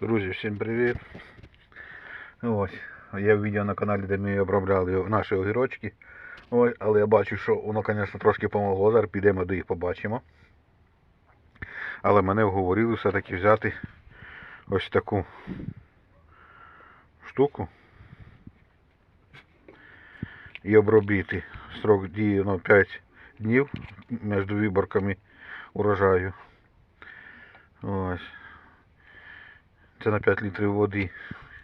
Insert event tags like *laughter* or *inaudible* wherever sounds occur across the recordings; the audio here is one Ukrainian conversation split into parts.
Друзі, всім привіт. Ось, я відео на каналі, де ми обробляли наші огірочки. Ось, але я бачу, що воно, звісно, трошки помогло. Зараз підемо до їх побачимо. Але мене вговорили все-таки взяти ось таку штуку і обробити. Срок дії ну, 5 днів між виборками урожаю. Ось. Це на 5 літрів води.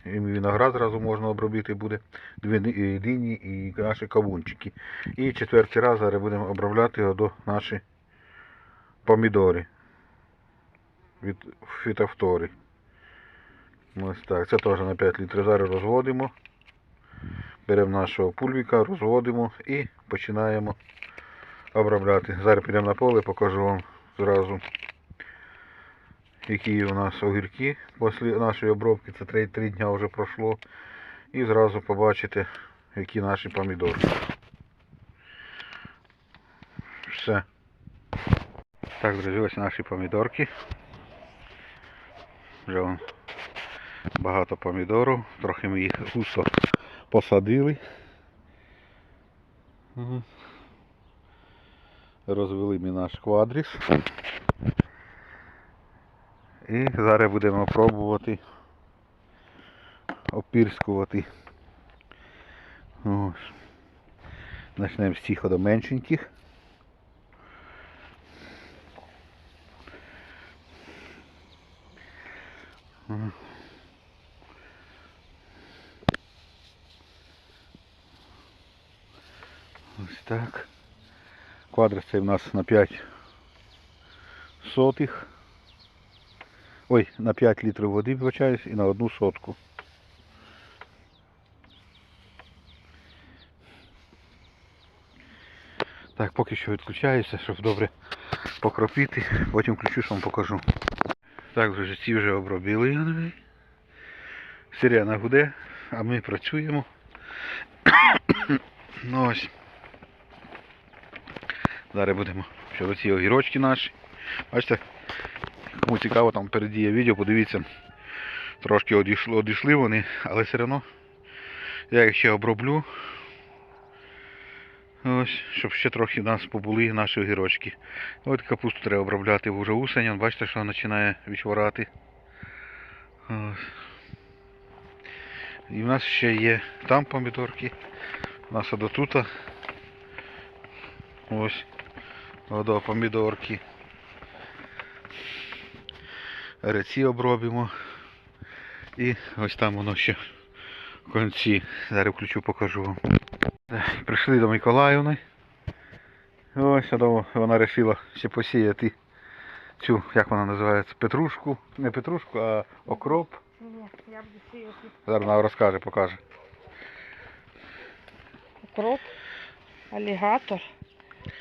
І виноград зразу можна обробити буде. Дві дині і наші кавунчики. І четвертий раз зараз будемо обробляти його до наші помідори. Від фітофтори. Ось так. Це теж на 5 літрів. Зараз розводимо. Беремо нашого пульвіка, розводимо і починаємо обробляти. Зараз підемо на поле, покажу вам зразу які у нас огірки після нашої обробки. Це 3, 3 дня вже пройшло. І зразу побачите, які наші помідори. Все. Так, друзі, ось наші помідорки. Вже вон багато помідорів. Трохи ми їх густо посадили. Розвели ми наш квадріс. І зараз будемо пробувати опірскувати. Ось. Почнемо з цих до меншеньких. Ось так. Квадрат цей у нас на 5 сотих. Ой, на 5 літрів води, вибачаюсь, і на одну сотку. Так, поки що відключаюся, щоб добре покропити, потім включу, що вам покажу. Так, друзі, ці вже обробили. Сирена гуде, а ми працюємо. *coughs* ну ось. Зараз будемо щодо ці огірочки наші. Бачите, Кому цікаво, там впереді є відео, подивіться. Трошки одійшли, одійшли вони, але все одно я їх ще оброблю. Ось, щоб ще трохи в нас побули наші огірочки. Ось капусту треба обробляти вже усень, бачите, що починає відчворати. І в нас ще є там помідорки. У нас до тут. Ось. До помідорки. Реці обробимо. І ось там воно ще в кінці. Зараз включу, покажу вам. Прийшли до Миколаївни. Ось вона вирішила ще посіяти цю, як вона називається, петрушку. Не петрушку, а окроп. Ні, я буду сіяти Зараз вона розкаже, покаже. укроп, алігатор,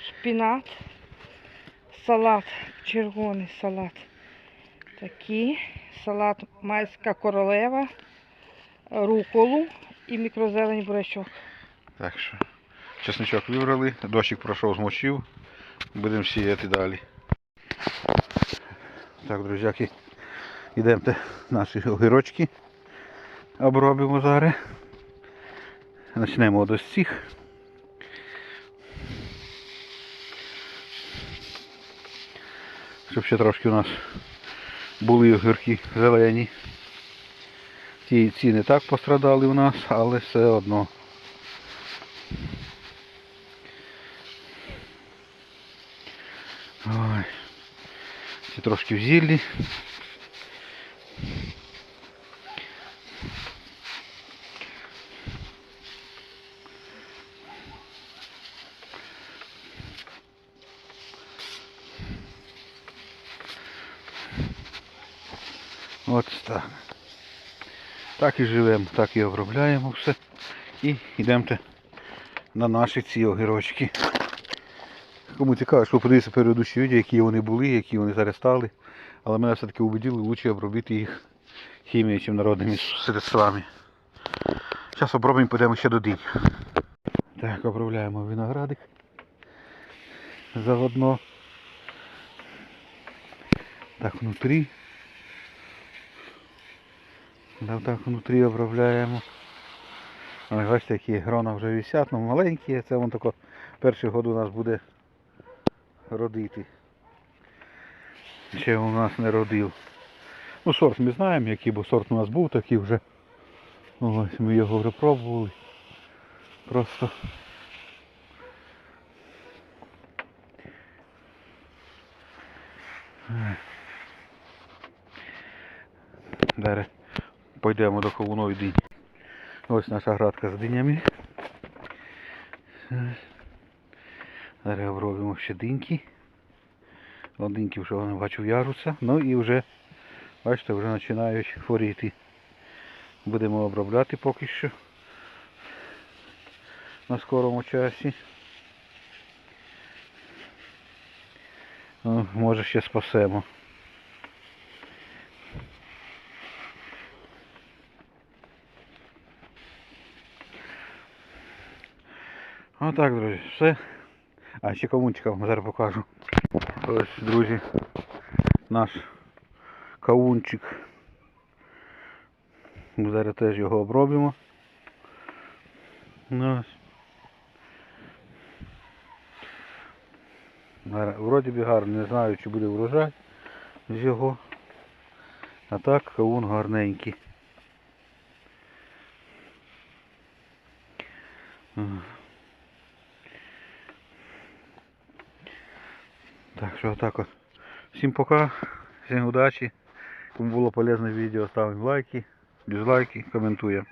шпінат, салат, червоний салат. Такий, салат майська королева, руколу і мікрозелень бурячок. Так що, чесничок вибрали, дощик пройшов, змочив. Будемо сіяти далі. Так, друзяки, йдемо наші огірочки. Обробимо зараз. Почнемо от ось цих. Щоб ще трошки у нас були огірки зелені. Ті ці не так пострадали у нас, але все одно. Ой. Ці трошки в зіллі. От так. Так і живемо, так і обробляємо все. І йдемо на наші ці огірочки. Кому цікаво, що подивитися передучі відео, які вони були, які вони зараз стали. Але мене все-таки убедили, краще обробити їх хімією, ніж народними средствами. Зараз обробимо, підемо ще до день. Так, обробляємо виноградик. Заодно. Так, внутрі. Да, так внутрі обробляємо. Ой, бачите, які грона вже висять, ну маленькі, це вон тако перший год у нас буде родити. Ще у нас не родив. Ну сорт ми знаємо, який, бо сорт у нас був такий вже. Ось ми його вже пробували. Просто Далі пойдемо до Ковунової дині. Ось наша градка з динями. Зараз обробимо ще диньки. Одинки вже вони бачу в'яжуться. Ну і вже, бачите, вже починають хворіти. Будемо обробляти поки що. На скорому часі. Ну, може ще спасемо. Отак, друзі, все. А, ще кавунчика вам зараз покажу. Ось, друзі, наш кавунчик. Ми зараз теж його обробимо. Ну, ось. Вроді би гарно, не знаю, чи буде врожай з його. А так кавун гарненький. Так що отак от. Всім пока, всім удачі. Кому було полезне відео, ставимо лайки, дизлайки, коментуємо.